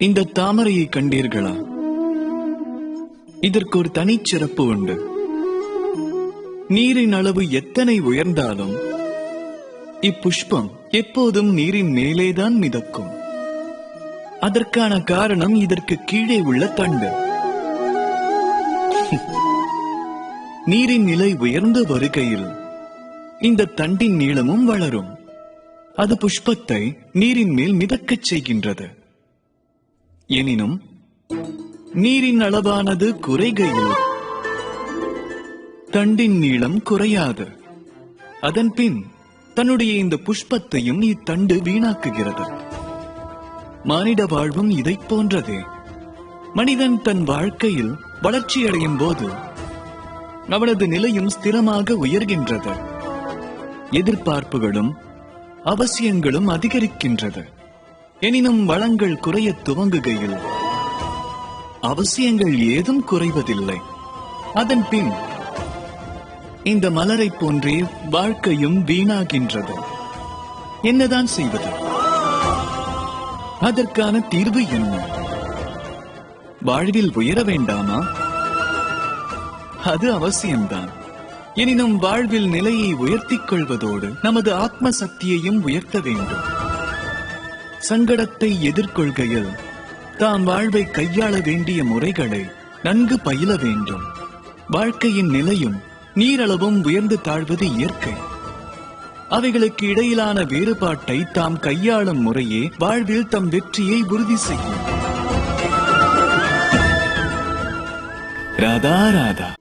இந்த தாமரையை கண்டீர்களா? இதற்கு ஒரு தனிச்சிறப்பு உண்டு. நீரின் அளவு எத்தனை உயர்ந்தாலும் இப்புஷ்பம் எப்போதும் நீரின் மேலேதான் மிதக்கும். அதற்கான காரணம் இதற்கு கீழே உள்ள தண்டு. நீரின் நிலை உயர்ந்து வருகையில் இந்த தண்டின் நீளமும் வளரும். அது புஷ்பத்தை நீரின் மேல் மிதக்கச் செய்கின்றது. எனினும் நீரின் அளவானது குறைகையில் தண்டின் நீளம் குறையாது. அதன் பின் தன்னுடைய இந்த புஷ்பத்தையும் இத்தண்டு வீணாக்குகிறது. மானிட வாழ்வும் இதைப் போன்றதே. மனிதன் தன் வாழ்க்கையில் வளர்ச்சியடையும் போது அவனது நிலையும் ஸ்திரமாக உயர்கின்றது. எதிர்பார்ப்புகளும் அவசியங்களும் அதிகரிக்கின்றது. எனினும் வளங்கள் குறைய துவங்குகையில் அவசியங்கள் ஏதும் குறைவதில்லை. அதன் பின் இந்த மலரை போன்றே வாழ்க்கையும் வீணாகின்றது. என்னதான் செய்வது? அதற்கான தீர்வு என்ன? வாழ்வில் உயர வேண்டாமா? அது அவசியம்தான். எனினும் வாழ்வில் நிலையை உயர்த்திக் கொள்வதோடு நமது ஆத்ம சக்தியையும் உயர்த்த வேண்டும். சங்கடத்தை எதிர்கொள்கையில் தான் வாழ்வை கையாள வேண்டிய முறைகளை நன்கு பயில வேண்டும். வாழ்க்கையின் நிலையும் நீரளவும் உயர்ந்து தாழ்வது இயற்கை. அவைகளுக்கு இடையிலான வேறுபாட்டை தாம் கையாளும் முறையே வாழ்வில் தம் வெற்றியை உறுதி செய்யும். ராதா ராதா.